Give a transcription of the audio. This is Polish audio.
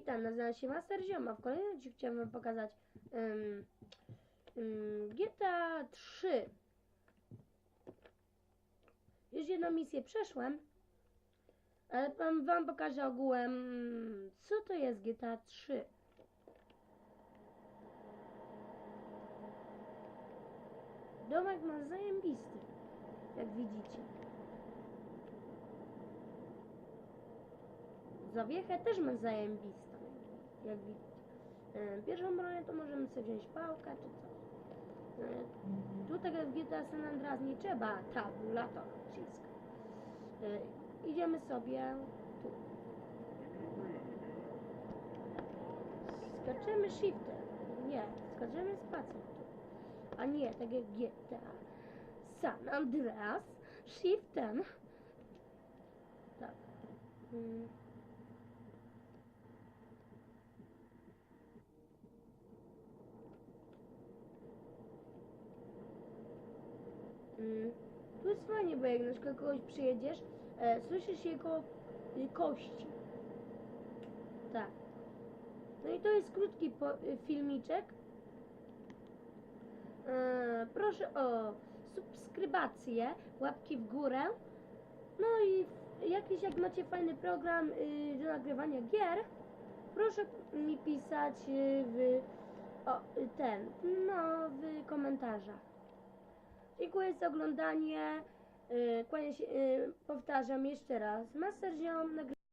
witam, nazywam się Master Zioma. W kolejnym odcinku chciałem wam pokazać um, um, GTA 3. Już jedną misję przeszłem, ale wam, wam pokażę ogółem, co to jest GTA 3. Domek ma zajebisty, jak widzicie. Zawiechę też ma zajebistą, jak widzicie. Pierwszą broń to możemy sobie wziąć pałkę czy coś. E, Tutaj w GTA San Andreas nie trzeba tabulator naciskać. E, Idziemy sobie tu. Skaczemy shiftem. Nie, skaczemy spacją tu. A nie, tak jak GTA San Andreas shiftem. Tak. Mm. Tu jest fajnie, bo jak na przykład kogoś przyjedziesz, e, słyszysz jego y, kości. Tak. No i to jest krótki po, y, filmiczek. E, proszę o subskrybację, łapki w górę. No i jakiś jak macie fajny program y, do nagrywania gier, proszę mi pisać y, w o, ten, no w komentarzach. Dziękuję za oglądanie. Kłanię się, yy, powtarzam jeszcze raz. Master Ziom